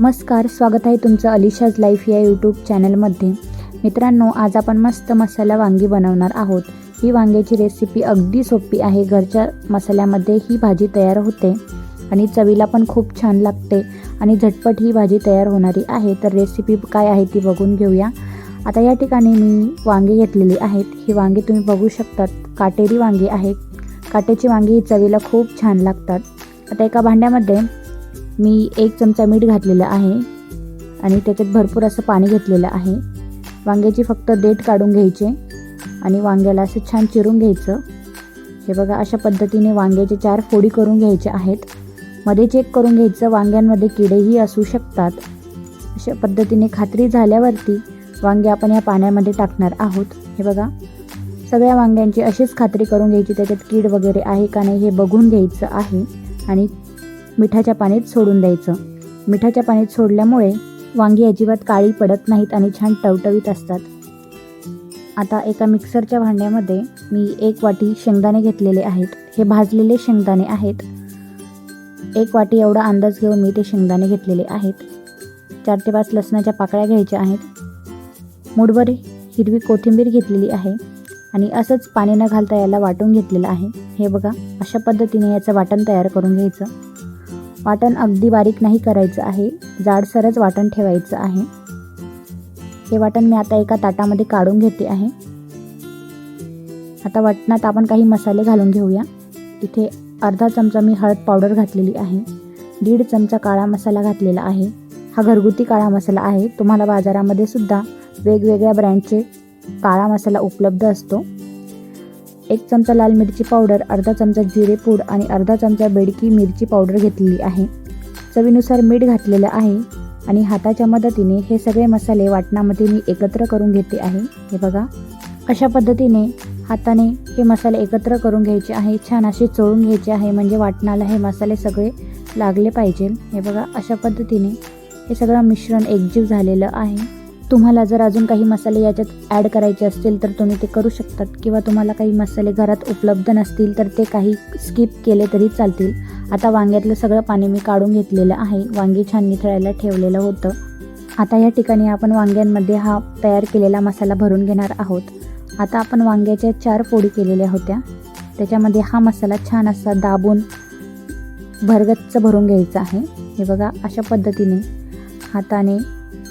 नमस्कार स्वागत आहे तुमचं अलिशाज लाईफ या यूट्यूब चॅनलमध्ये. मित्रांनो आज आपण मस्त मसाला वांगी बनवणार आहोत. ही वांग्याची रेसिपी अगदी सोपी आहे. घरच्या मसाल्यामध्ये ही भाजी तयार होते आणि चवीला पण खूप छान लागते आणि झटपट ही भाजी तयार होणारी आहे. तर रेसिपी काय आहे ती बघून घेऊया. आता या ठिकाणी मी वांगी घेतलेली आहेत. ही वांगी तुम्ही बघू शकतात. काटेरी वांगी आहेत. काट्याची वांगी ही चवीला खूप छान लागतात. आता एका भांड्यामध्ये मी एक चमचा मीठ घातलेलं आहे आणि त्याच्यात भरपूर असं पाणी घेतलेलं आहे. वांग्याची फक्त देठ काढून घ्यायचे आणि वांग्याला असं छान चिरून घ्यायचं. हे बघा अशा पद्धतीने वांग्याचे चार फोडी करून घ्यायचे आहेत. मध्ये चेक करून घ्यायचं वांग्यांमध्ये किडेही असू शकतात. अशा पद्धतीने खात्री झाल्यावरती वांगे आपण या पाण्यामध्ये टाकणार आहोत. हे बघा सगळ्या वांग्यांची अशीच खात्री करून घ्यायची त्याच्यात कीड वगैरे आहे का नाही हे बघून घ्यायचं आहे. आणि मिठाच्या पाण्यात सोडून द्यायचं. मिठाच्या पाण्यात सोडल्यामुळे वांगी अजिबात काळी पडत नाहीत आणि छान टवटवीत असतात. आता एका मिक्सरच्या भांड्यामध्ये मी एक वाटी शेंगदाणे घेतलेले आहेत. हे भाजलेले शेंगदाणे आहेत. एक वाटी एवढा अंदाज घेऊन मी ते शेंगदाणे घेतलेले आहेत. चार ते पाच लसणाच्या पाकळ्या घ्यायच्या आहेत. मुठभर हिरवी कोथिंबीर घेतलेली आहे आणि असंच पाणी न घालता याला वाटून घेतलेलं आहे. हे बघा अशा पद्धतीने याचं वाटण तयार करून घ्यायचं. वाटण अगदी बारीक नाही करायचं आहे. जाडसरच वाटण ठेवायचं आहे. हे वाटण मी आता एका ताटामध्ये काढून घेते आहे. आता वाटणात आपण काही मसाले घालून घेऊया. इथे अर्धा चमचा मी हळद पावडर घातलेली आहे. दीड चमचा काळा मसाला घातलेला आहे. हा घरगुती काळा मसाला आहे. तुम्हाला बाजारामध्ये सुद्धा वेगवेगळ्या ब्रँडचे काळा मसाला उपलब्ध असतो. एक चमचा लाल मिरची पावडर अर्धा चमचा जिरे पूड आणि अर्धा चमचा बेडकी मिरची पावडर घेतलेली आहे. चवीनुसार मीठ घातलेलं आहे आणि हाताच्या मदतीने हे सगळे मसाले वाटणामध्ये मी एकत्र करून घेते आहे. हे बघा. अशा पद्धतीने हाताने हे मसाले एकत्र करून घ्यायचे आहे. छान असे चोळून घ्यायचे आहे म्हणजे वाटणाला हे मसाले सगळे लागले पाहिजे. हे बघा अशा पद्धतीने हे सगळं मिश्रण एकजीव झालेलं आहे. तुम्हाला जर अजून काही मसाले याच्यात ॲड करायचे असतील तर तुम्ही ते करू शकतात. किंवा तुम्हाला काही मसाले घरात उपलब्ध नसतील तर ते काही स्किप केले तरी चालतील. आता वांग्यातलं सगळं पाणी मी काढून घेतलेलं आहे. वांगी छान निथळायला ठेवलेलं होतं. आता या ठिकाणी आपण वांग्यांमध्ये हा तयार केलेला मसाला भरून घेणार आहोत. आता आपण वांग्याच्या चार फोडी केलेल्या होत्या. त्याच्यामध्ये हा मसाला छान असा दाबून भरगच्च भरून घ्यायचा आहे. हे बघा अशा पद्धतीने हाताने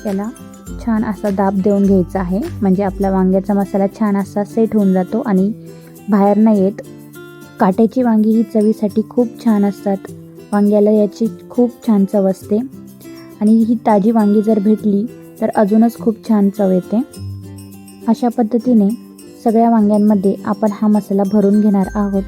त्याला छान असा दाब देऊन घ्यायचा आहे. म्हणजे आपला वांग्याचा मसाला छान असा सेट होऊन जातो आणि बाहेर नाही येत काट्याची वांगी ही चवीसाठी खूप छान असतात. वांग्याला याची खूप छान चव असते. आणि ही ताजी वांगी जर भेटली तर अजूनच खूप छान चव येते. अशा पद्धतीने सगळ्या वांग्यांमध्ये आपण हा मसाला भरून घेणार आहोत.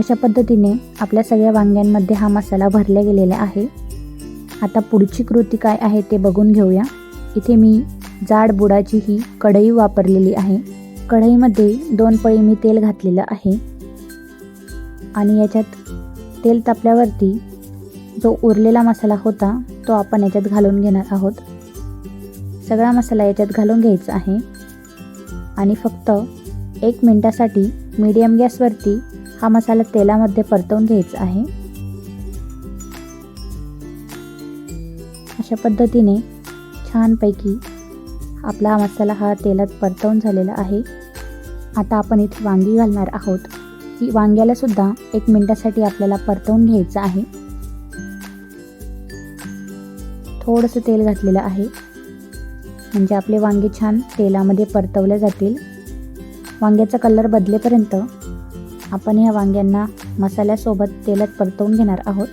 अशा पद्धतीने आपल्या सगळ्या वांग्यांमध्ये हा मसाला भरला गेलेला आहे. आता पुढची कृती काय आहे ते बघून घेऊया. इथे मी जाड बुडाची ही कढई वापरलेली आहे. कढईमध्ये दोन पळी मी तेल घातलेलं आहे. आणि याच्यात तेल तापल्यावरती जो उरलेला मसाला होता तो आपण याच्यात घालून घेणार आहोत. सगळा मसाला याच्यात घालून घ्यायचा आहे. आणि फक्त एक मिनटासाठी मीडियम गॅसवरती हा मसाला तेलामध्ये परतवून घ्यायचा आहे. अशा पद्धतीने छानपैकी आपला हा मसाला हा तेलात परतवून झालेला आहे. आता आपण इथे वांगी घालणार आहोत. की वांग्यालासुद्धा एक मिनटासाठी आपल्याला परतवून घ्यायचं आहे. थोडंसं तेल घातलेलं आहे. म्हणजे आपले वांगे छान तेलामध्ये परतवले जातील. वांग्याचा कलर बदलेपर्यंत आपण ह्या वांग्यांना मसाल्यासोबत तेलात परतवून घेणार आहोत.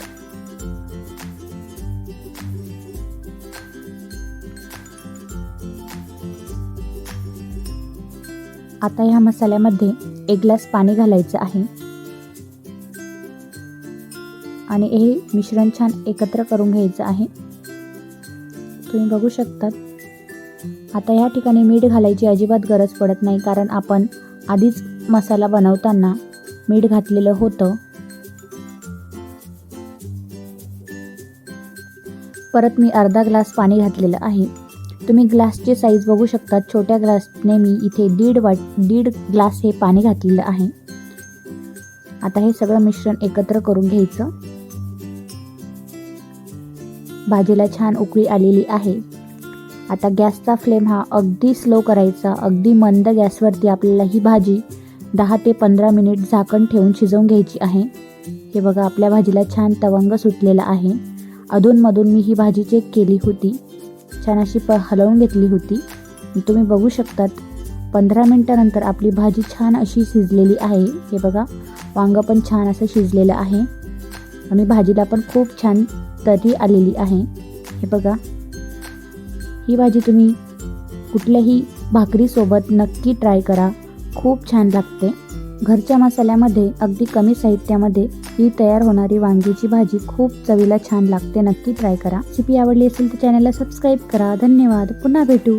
आता ह्या मसाल्यामध्ये एक ग्लास पाणी घालायचं आहे. आणि हे मिश्रण छान एकत्र करून घ्यायचं आहे. तुम्ही बघू शकतात. आता या ठिकाणी मीठ घालायची अजिबात गरज पडत नाही कारण आपण आधीच मसाला बनवताना मीठ घातलेलं होतं. परत मी अर्धा ग्लास पाणी घातलेलं आहे. तुम्ही ग्लासची साईज बघू शकता. छोट्या ग्लासने मी इथे दीड वाट दीड ग्लास हे पाणी घातलेलं आहे. आता हे सगळं मिश्रण एकत्र करून घ्यायचं. भाजीला छान उकळी आलेली आहे. आता गॅसचा फ्लेम हा अगदी स्लो करायचा. अगदी मंद गॅसवरती आपल्याला ही भाजी दहा ते पंधरा मिनिट झाकण ठेवून शिजवून घ्यायची आहे. हे बघा आपल्या भाजीला छान तवंग सुटलेला आहे. अधूनमधून मी ही भाजी चेक केली होती. छान अशी प हलवून घेतली होती. तुम्ही बघू शकतात पंधरा मिनटानंतर आपली भाजी छान अशी शिजलेली आहे. हे बघा वांगं पण छान असं शिजलेलं आहे. आणि भाजीला पण खूप छान तरी आलेली आहे. हे बघा ही भाजी तुम्ही कुठल्याही भाकरीसोबत नक्की ट्राय करा. खूप छान लागते. घरच्या मसाल्यामध्ये अगदी कमी साहित्यामध्ये ही तयार होणारी वांगीची भाजी खूप चवीला छान लागते. नक्की ट्राय करा. रेसिपी आवडली असेल तर चॅनलला सबस्क्राईब करा. धन्यवाद. पुन्हा भेटू.